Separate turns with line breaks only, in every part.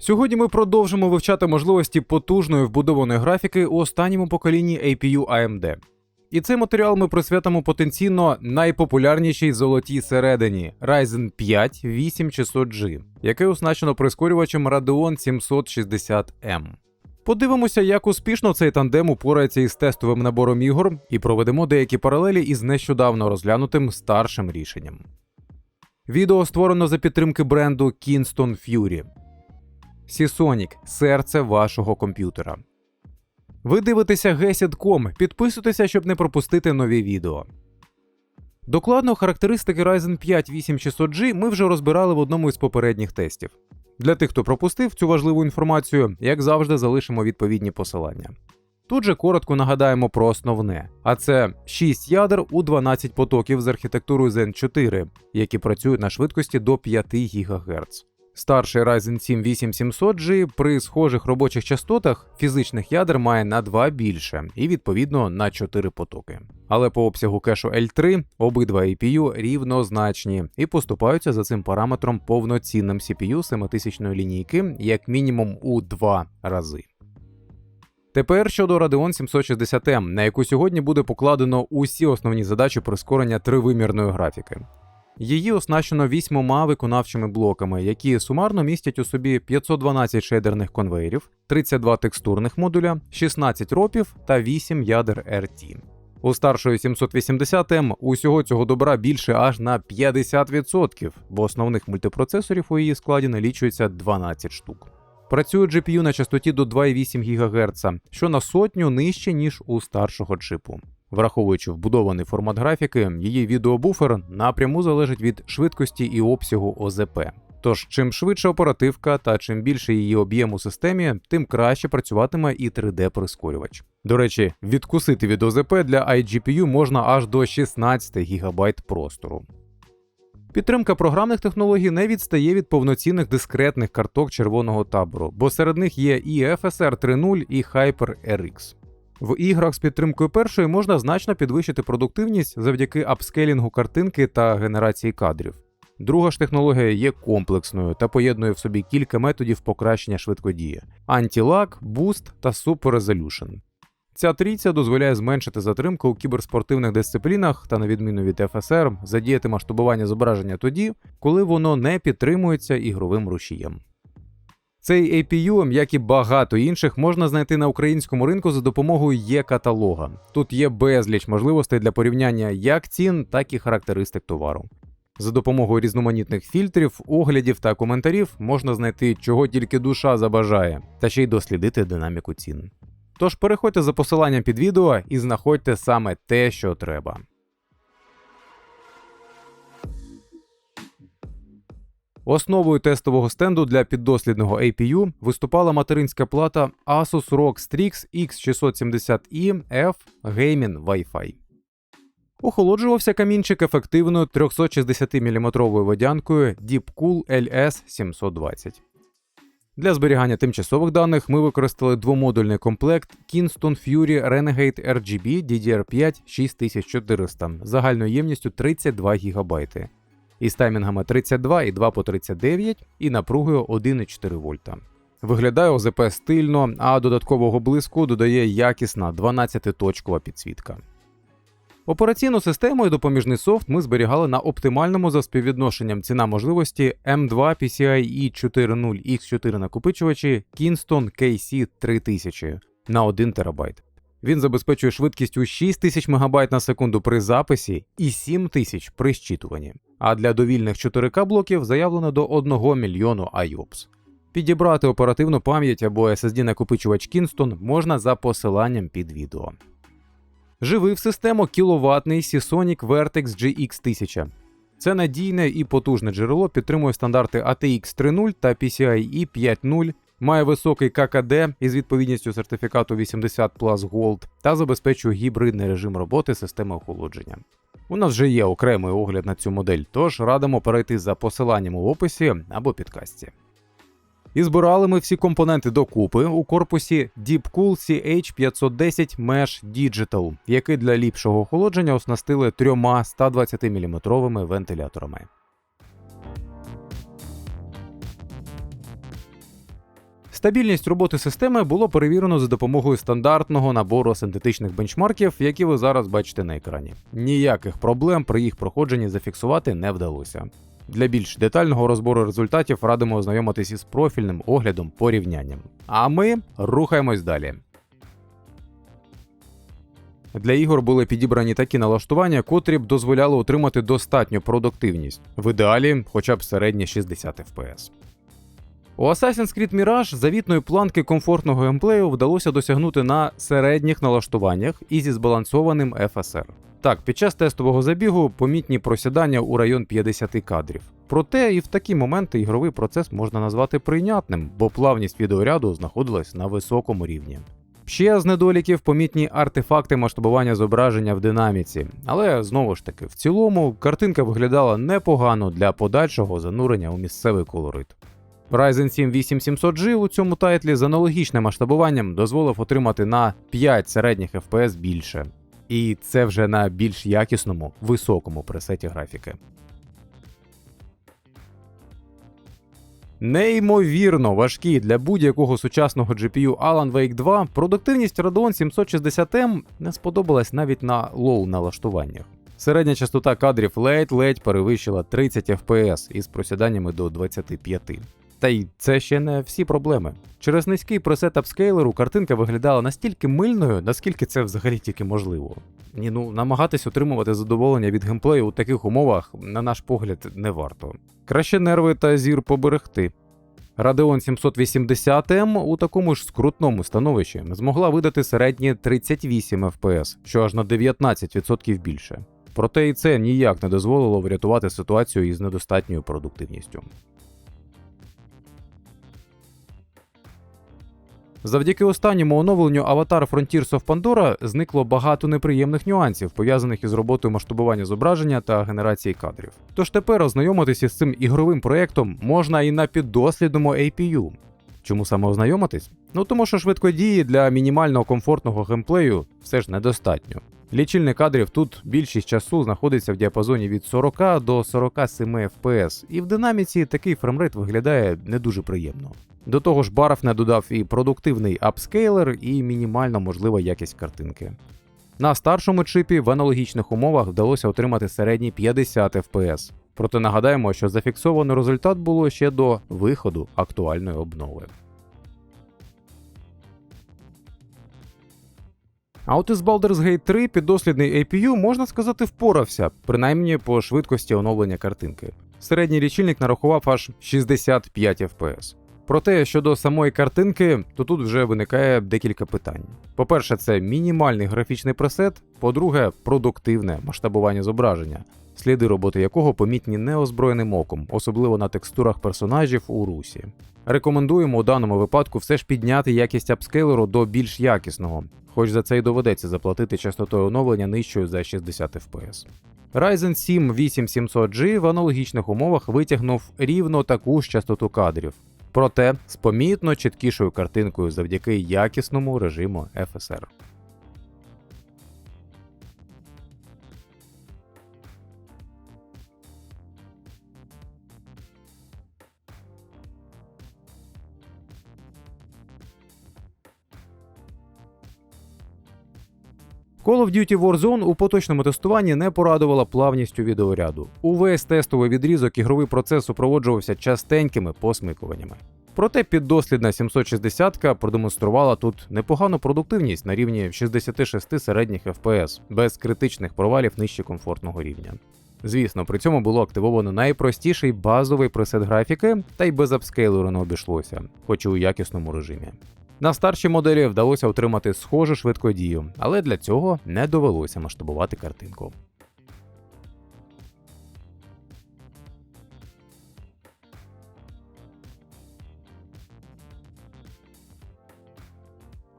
Сьогодні ми продовжимо вивчати можливості потужної вбудованої графіки у останньому поколінні APU AMD. І цей матеріал ми присвятимо потенційно найпопулярнішій золотій середині Ryzen 5 8600G, яке оснащено прискорювачем Radeon 760M. Подивимося, як успішно цей тандем упорається із тестовим набором ігор, і проведемо деякі паралелі із нещодавно розглянутим старшим рішенням. Відео створено за підтримки бренду Kingston Fury. Seasonic – серце вашого комп'ютера. Ви дивитеся GESID.com, підписуйтеся, щоб не пропустити нові відео. Докладно характеристики Ryzen 5 8600G ми вже розбирали в одному із попередніх тестів. Для тих, хто пропустив цю важливу інформацію, як завжди, залишимо відповідні посилання. Тут же коротко нагадаємо про основне: а це 6 ядер у 12 потоків з архітектурою Zen 4, які працюють на швидкості до 5 ГГц. Старший Ryzen 7 8700G при схожих робочих частотах фізичних ядер має на 2 більше і відповідно на 4 потоки. Але по обсягу кешу L3 обидва APU рівнозначні і поступаються за цим параметром повноцінним CPU 7000 лінійки як мінімум у 2 рази. Тепер щодо Radeon 760M, на яку сьогодні буде покладено усі основні задачі прискорення тривимірної графіки. Її оснащено вісьмома виконавчими блоками, які сумарно містять у собі 512 шейдерних конвейерів, 32 текстурних модуля, 16 ропів та 8 ядер RT. У старшої 780M усього цього добра більше аж на 50%, бо основних мультипроцесорів у її складі налічується 12 штук. Працює GPU на частоті до 2,8 ГГц, що на сотню нижче, ніж у старшого чипу. Враховуючи вбудований формат графіки, її відеобуфер напряму залежить від швидкості і обсягу ОЗП. Тож, чим швидша оперативка та чим більше її об'єм у системі, тим краще працюватиме і 3D-прискорювач. До речі, відкусити від ОЗП для iGPU можна аж до 16 ГБ простору. Підтримка програмних технологій не відстає від повноцінних дискретних карток червоного табору, бо серед них є і FSR 3.0, і HyperRX. В іграх з підтримкою першої можна значно підвищити продуктивність завдяки апскейлінгу картинки та генерації кадрів. Друга ж технологія є комплексною та поєднує в собі кілька методів покращення швидкодії: антилак, буст та Resolution. Ця трійця дозволяє зменшити затримку у кіберспортивних дисциплінах та, на відміну від FSR, задіяти масштабування зображення тоді, коли воно не підтримується ігровим рушієм. Цей APU, як і багато інших, можна знайти на українському ринку за допомогою є-каталога. Тут є безліч можливостей для порівняння як цін, так і характеристик товару. За допомогою різноманітних фільтрів, оглядів та коментарів можна знайти, чого тільки душа забажає, та ще й дослідити динаміку цін. Тож переходьте за посиланням під відео і знаходьте саме те, що треба. Основою тестового стенду для піддослідного APU виступала материнська плата Asus ROG Strix X670E F Gaming Wi-Fi. Охолоджувався камінчик ефективною 360-мм водянкою Deepcool LS720. Для зберігання тимчасових даних ми використали двомодульний комплект Kingston Fury Renegade RGB DDR5 6400 загальною ємністю 32 ГБ із таймінгами 32 і 2 по 39 і напругою 1,4 вольта. Виглядає ОЗП стильно, а додаткового блиску додає якісна 12-точкова підсвітка. Операційну систему і допоміжний софт ми зберігали на оптимальному за співвідношенням ціна можливості M2 PCIe 4.0 X4 накопичувачі Kingston KC 3000 на 1 ТБ. Він забезпечує швидкість у 6000 МБ на секунду при записі і 7000 при щитуванні. А для довільних 4К блоків заявлено до 1 мільйону IOPS. Підібрати оперативну пам'ять або SSD накопичувач Kingston можна за посиланням під відео. Живив систему кіловатний Seasonic Vertex GX 1000. Це надійне і потужне джерело підтримує стандарти ATX 3.0 та PCIe 5.0 має високий ККД із відповідністю сертифікату 80 Plus Gold та забезпечує гібридний режим роботи системи охолодження. У нас вже є окремий огляд на цю модель, тож радимо перейти за посиланням у описі або підкасті. І збирали ми всі компоненти докупи у корпусі Deepcool CH510 Mesh Digital, який для ліпшого охолодження оснастили трьома 120 мм вентиляторами. Стабільність роботи системи було перевірено за допомогою стандартного набору синтетичних бенчмарків, які ви зараз бачите на екрані. Ніяких проблем при їх проходженні зафіксувати не вдалося. Для більш детального розбору результатів радимо ознайомитись із профільним оглядом порівнянням. А ми рухаємось далі. Для ігор були підібрані такі налаштування, котрі б дозволяли отримати достатню продуктивність, в ідеалі хоча б середні 60 FPS. У Assassin's Creed Mirage завітної планки комфортного геймплею вдалося досягнути на середніх налаштуваннях і зі збалансованим FSR. Так, під час тестового забігу помітні просідання у район 50 кадрів. Проте і в такі моменти ігровий процес можна назвати прийнятним, бо плавність відеоряду знаходилась на високому рівні. Ще з недоліків помітні артефакти масштабування зображення в динаміці, але знову ж таки, в цілому картинка виглядала непогано для подальшого занурення у місцевий колорит. Ryzen 7 8700G у цьому тайтлі з аналогічним масштабуванням дозволив отримати на 5 середніх FPS більше. І це вже на більш якісному, високому пресеті графіки. Неймовірно важкі для будь-якого сучасного GPU Alan Wake 2 продуктивність Radeon 760M не сподобалась навіть на лоу налаштуваннях. Середня частота кадрів ледь-ледь перевищила 30 FPS із просіданнями до 25. Та й це ще не всі проблеми. Через низький пресет апскейлеру картинка виглядала настільки мильною, наскільки це взагалі тільки можливо. Ні, ну намагатись отримувати задоволення від геймплею у таких умовах, на наш погляд, не варто. Краще нерви та зір поберегти. Radeon 780M у такому ж скрутному становищі змогла видати середні 38 FPS, що аж на 19% більше. Проте і це ніяк не дозволило врятувати ситуацію із недостатньою продуктивністю. Завдяки останньому оновленню Avatar Frontiers of Pandora зникло багато неприємних нюансів, пов'язаних із роботою масштабування зображення та генерації кадрів. Тож тепер ознайомитися з цим ігровим проєктом можна і на піддослідному APU. Чому саме ознайомитись? Ну тому що швидкодії для мінімального комфортного геймплею все ж недостатньо. Лічильник кадрів тут більшість часу знаходиться в діапазоні від 40 до 47 FPS, і в динаміці такий фреймрейт виглядає не дуже приємно. До того ж, Барф не додав і продуктивний апскейлер, і мінімально можлива якість картинки. На старшому чипі в аналогічних умовах вдалося отримати середні 50 FPS. Проте нагадаємо, що зафіксований результат було ще до виходу актуальної обнови. А от із Baldur's Gate 3 піддослідний APU, можна сказати, впорався, принаймні по швидкості оновлення картинки. Середній лічильник нарахував аж 65 FPS. Проте щодо самої картинки, то тут вже виникає декілька питань. По-перше, це мінімальний графічний пресет, по-друге, продуктивне масштабування зображення, сліди роботи якого помітні неозброєним оком, особливо на текстурах персонажів у русі. Рекомендуємо у даному випадку все ж підняти якість апскейлеру до більш якісного, хоч за це й доведеться заплатити частотою оновлення нижчою за 60 FPS. Ryzen 7 8700G в аналогічних умовах витягнув рівно таку ж частоту кадрів, проте з помітно чіткішою картинкою завдяки якісному режиму FSR. Call of Duty Warzone у поточному тестуванні не порадувала плавністю відеоряду. Увесь тестовий відрізок ігровий процес супроводжувався частенькими посмикуваннями. Проте піддослідна 760-ка продемонструвала тут непогану продуктивність на рівні 66 середніх FPS, без критичних провалів нижче комфортного рівня. Звісно, при цьому було активовано найпростіший базовий пресет графіки, та й без апскейлеру не обійшлося, хоч і у якісному режимі. На старшій моделі вдалося отримати схожу швидкодію, але для цього не довелося масштабувати картинку.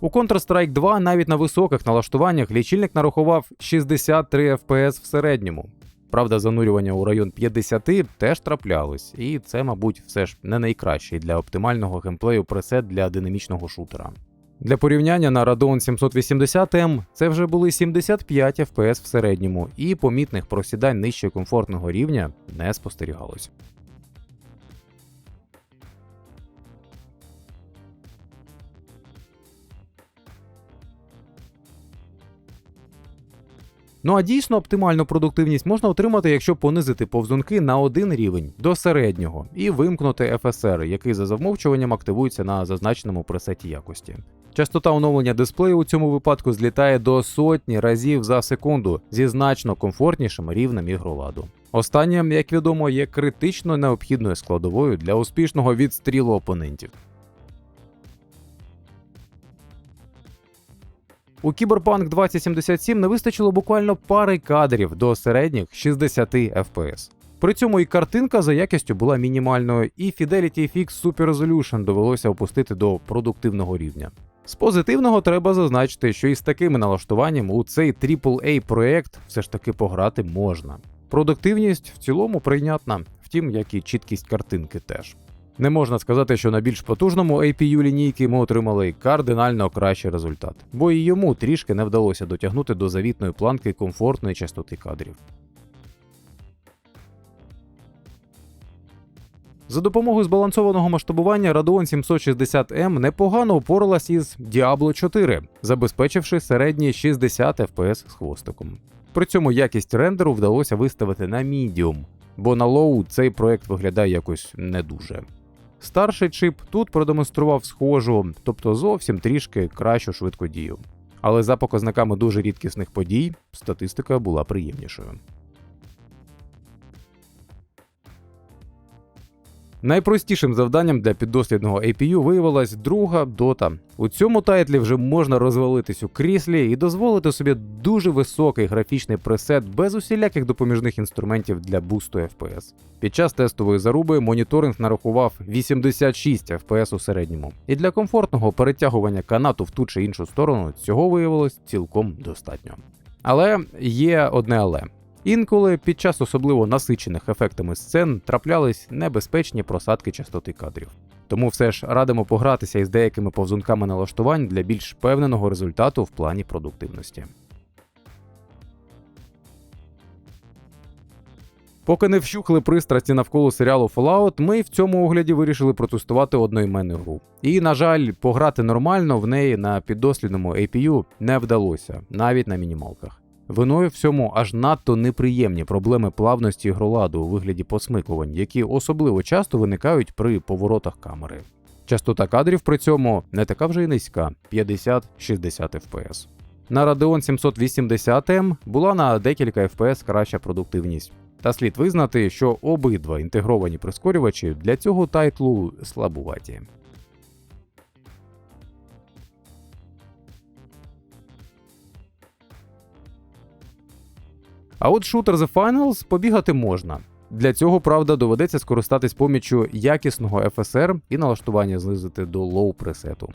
У Counter-Strike 2 навіть на високих налаштуваннях лічильник нарахував 63 FPS в середньому. Правда, занурювання у район 50 теж траплялось, і це, мабуть, все ж не найкращий для оптимального геймплею пресет для динамічного шутера. Для порівняння на Radeon 780M це вже були 75 FPS в середньому, і помітних просідань нижче комфортного рівня не спостерігалось. Ну а дійсно оптимальну продуктивність можна отримати, якщо понизити повзунки на один рівень до середнього і вимкнути FSR, який за замовчуванням активується на зазначеному пресеті якості. Частота оновлення дисплею у цьому випадку злітає до сотні разів за секунду зі значно комфортнішим рівнем ігроладу. Останнє, як відомо, є критично необхідною складовою для успішного відстрілу опонентів. У Cyberpunk 2077 не вистачило буквально пари кадрів до середніх 60 FPS. При цьому і картинка за якістю була мінімальною, і Fidelity FX Super Resolution довелося опустити до продуктивного рівня. З позитивного треба зазначити, що із такими налаштуванням у цей AAA проект все ж таки пограти можна. Продуктивність в цілому прийнятна, втім, як і чіткість картинки теж. Не можна сказати, що на більш потужному APU лінійки ми отримали кардинально кращий результат, бо і йому трішки не вдалося дотягнути до завітної планки комфортної частоти кадрів. За допомогою збалансованого масштабування Radeon 760M непогано упоралась із Diablo 4, забезпечивши середні 60 FPS з хвостиком. При цьому якість рендеру вдалося виставити на Medium, бо на Low цей проект виглядає якось не дуже. Старший чип тут продемонстрував схожу, тобто зовсім трішки кращу швидкодію. Але за показниками дуже рідкісних подій статистика була приємнішою. Найпростішим завданням для піддослідного APU виявилась друга дота. У цьому тайтлі вже можна розвалитись у кріслі і дозволити собі дуже високий графічний пресет без усіляких допоміжних інструментів для бусту FPS. Під час тестової заруби моніторинг нарахував 86 FPS у середньому, і для комфортного перетягування канату в ту чи іншу сторону цього виявилось цілком достатньо. Але є одне але. Інколи під час особливо насичених ефектами сцен траплялись небезпечні просадки частоти кадрів. Тому все ж радимо погратися із деякими повзунками налаштувань для більш впевненого результату в плані продуктивності. Поки не вщухли пристрасті навколо серіалу Fallout, ми в цьому огляді вирішили протестувати одноіменну гру. І, на жаль, пограти нормально в неї на піддослідному APU не вдалося, навіть на мінімалках. Виною всьому аж надто неприємні проблеми плавності ігроладу у вигляді посмикувань, які особливо часто виникають при поворотах камери. Частота кадрів при цьому не така вже й низька 50-60 FPS. На Radeon 780M була на декілька FPS краща продуктивність. Та слід визнати, що обидва інтегровані прискорювачі для цього тайтлу слабуваті. А от шутер The Finals побігати можна. Для цього, правда, доведеться скористатись поміччю якісного FSR і налаштування знизити до лоу пресету.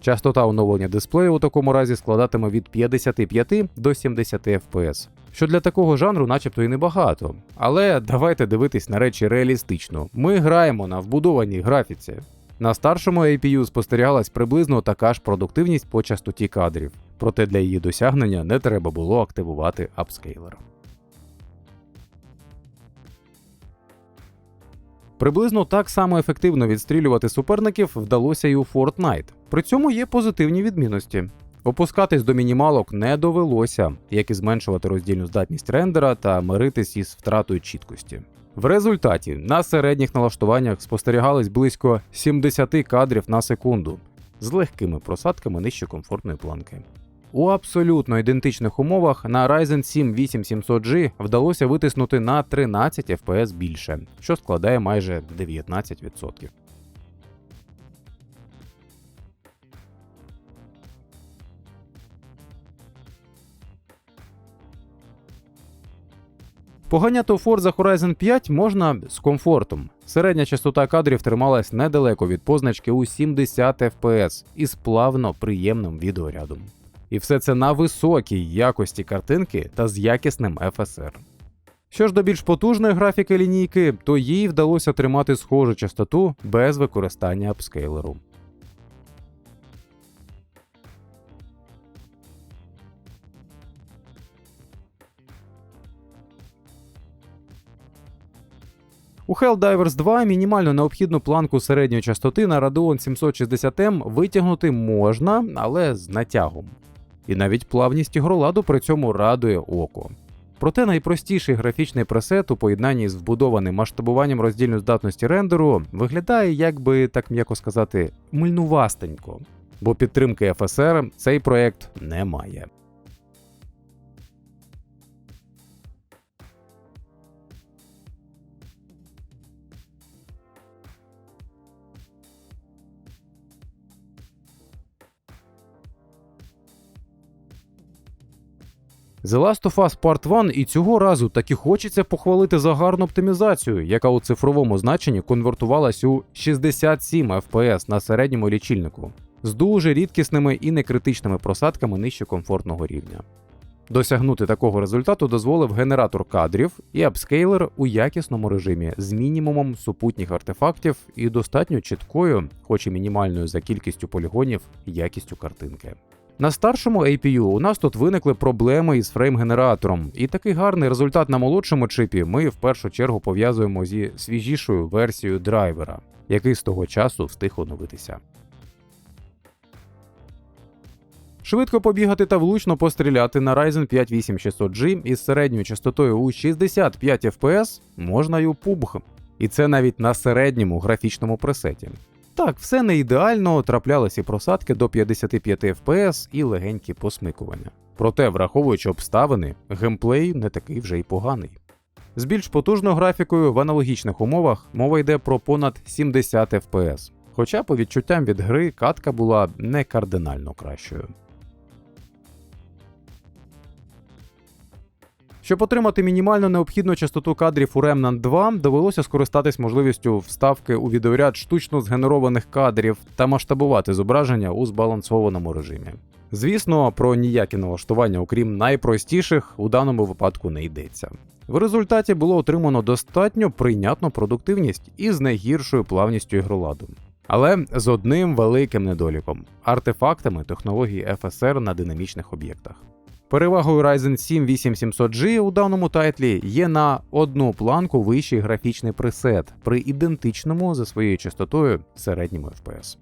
Частота оновлення дисплею у такому разі складатиме від 55 до 70 FPS, що для такого жанру начебто і небагато. Але давайте дивитись на речі реалістично. Ми граємо на вбудованій графіці. На старшому APU спостерігалась приблизно така ж продуктивність по частоті кадрів, проте для її досягнення не треба було активувати апскейлер. Приблизно так само ефективно відстрілювати суперників вдалося і у Fortnite. При цьому є позитивні відмінності. Опускатись до мінімалок не довелося, як і зменшувати роздільну здатність рендера та миритись із втратою чіткості. В результаті на середніх налаштуваннях спостерігались близько 70 кадрів на секунду з легкими просадками нижче комфортної планки. У абсолютно ідентичних умовах на Ryzen 7 8700G вдалося витиснути на 13 FPS більше, що складає майже 19%. Поганяти у Forza Horizon 5 можна з комфортом. Середня частота кадрів трималась недалеко від позначки у 70 FPS із плавно приємним відеорядом. І все це на високій якості картинки та з якісним FSR. Що ж до більш потужної графіки лінійки, то їй вдалося тримати схожу частоту без використання апскейлеру. У Helldivers 2 мінімально необхідну планку середньої частоти на Radeon 760M витягнути можна, але з натягом. І навіть плавність ігроладу при цьому радує око. Проте найпростіший графічний пресет у поєднанні з вбудованим масштабуванням роздільної здатності рендеру виглядає, як би так м'яко сказати, мильнувастенько, бо підтримки FSR цей проект не має. The Last of Us Part 1 і цього разу таки хочеться похвалити за гарну оптимізацію, яка у цифровому значенні конвертувалась у 67 FPS на середньому лічильнику з дуже рідкісними і некритичними просадками нижче комфортного рівня. Досягнути такого результату дозволив генератор кадрів і апскейлер у якісному режимі з мінімумом супутніх артефактів і достатньо чіткою, хоч і мінімальною за кількістю полігонів, якістю картинки. На старшому APU у нас тут виникли проблеми із фрейм-генератором, і такий гарний результат на молодшому чипі ми в першу чергу пов'язуємо зі свіжішою версією драйвера, який з того часу встиг оновитися. Швидко побігати та влучно постріляти на Ryzen 5 8600G із середньою частотою у 65 FPS можна й у PUBG. І це навіть на середньому графічному пресеті. Так, все не ідеально, траплялися просадки до 55 FPS і легенькі посмикування. Проте, враховуючи обставини, геймплей не такий вже й поганий. З більш потужною графікою в аналогічних умовах мова йде про понад 70 FPS, хоча по відчуттям від гри катка була не кардинально кращою. Щоб отримати мінімально необхідну частоту кадрів у Remnant 2, довелося скористатись можливістю вставки у відеоряд штучно згенерованих кадрів та масштабувати зображення у збалансованому режимі. Звісно, про ніякі налаштування, окрім найпростіших, у даному випадку не йдеться. В результаті було отримано достатньо прийнятну продуктивність із найгіршою плавністю ігроладу. Але з одним великим недоліком артефактами технології FSR на динамічних об'єктах. Перевагою Ryzen 7 8700G у даному тайтлі є на одну планку вищий графічний пресет при ідентичному за своєю частотою середньому FPS.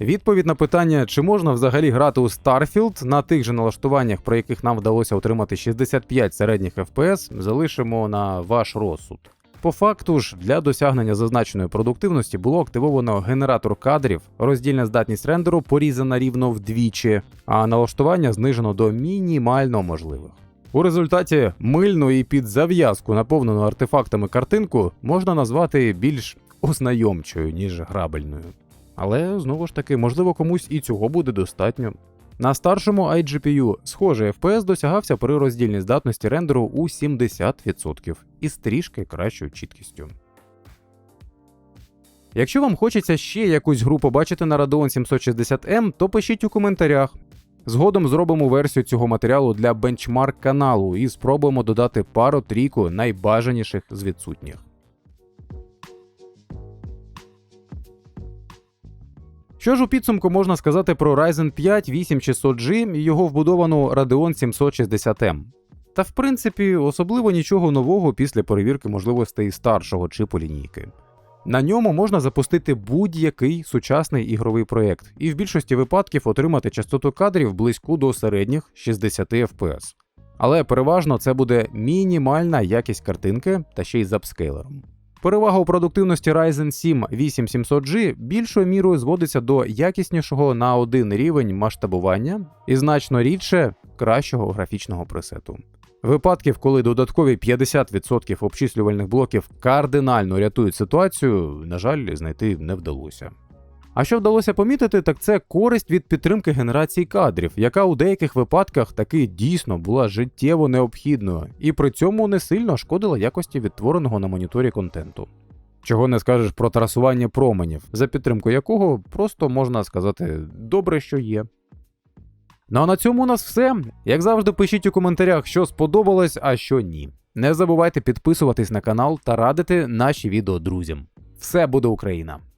Відповідь на питання, чи можна взагалі грати у Starfield на тих же налаштуваннях, про яких нам вдалося отримати 65 середніх FPS, залишимо на ваш розсуд. По факту ж, для досягнення зазначеної продуктивності було активовано генератор кадрів, роздільна здатність рендеру порізана рівно вдвічі, а налаштування знижено до мінімально можливих. У результаті мильну і під зав'язку наповнену артефактами картинку можна назвати більш ознайомчою, ніж грабельною. Але знову ж таки, можливо, комусь і цього буде достатньо. На старшому iGPU схожий FPS досягався при роздільній здатності рендеру у 70% із трішки кращою чіткістю. Якщо вам хочеться ще якусь гру побачити на Radeon 760M, то пишіть у коментарях. Згодом зробимо версію цього матеріалу для бенчмарк каналу і спробуємо додати пару трійку найбажаніших з відсутніх. Що ж у підсумку можна сказати про Ryzen 5 8600G і його вбудовану Radeon 760M? Та в принципі особливо нічого нового після перевірки можливостей старшого чипу лінійки. На ньому можна запустити будь-який сучасний ігровий проєкт, і в більшості випадків отримати частоту кадрів близьку до середніх 60 FPS. Але переважно це буде мінімальна якість картинки та ще й з апскейлером. Перевага у продуктивності Ryzen 7 8700G більшою мірою зводиться до якіснішого на один рівень масштабування і значно рідше кращого графічного пресету. Випадків, коли додаткові 50% обчислювальних блоків кардинально рятують ситуацію, на жаль, знайти не вдалося. А що вдалося помітити, так це користь від підтримки генерації кадрів, яка у деяких випадках таки дійсно була життєво необхідною, і при цьому не сильно шкодила якості відтвореного на моніторі контенту. Чого не скажеш про трасування променів, за підтримку якого просто можна сказати добре, що є. Ну а на цьому у нас все. Як завжди, пишіть у коментарях, що сподобалось, а що ні. Не забувайте підписуватись на канал та радити наші відео друзям. Все буде Україна!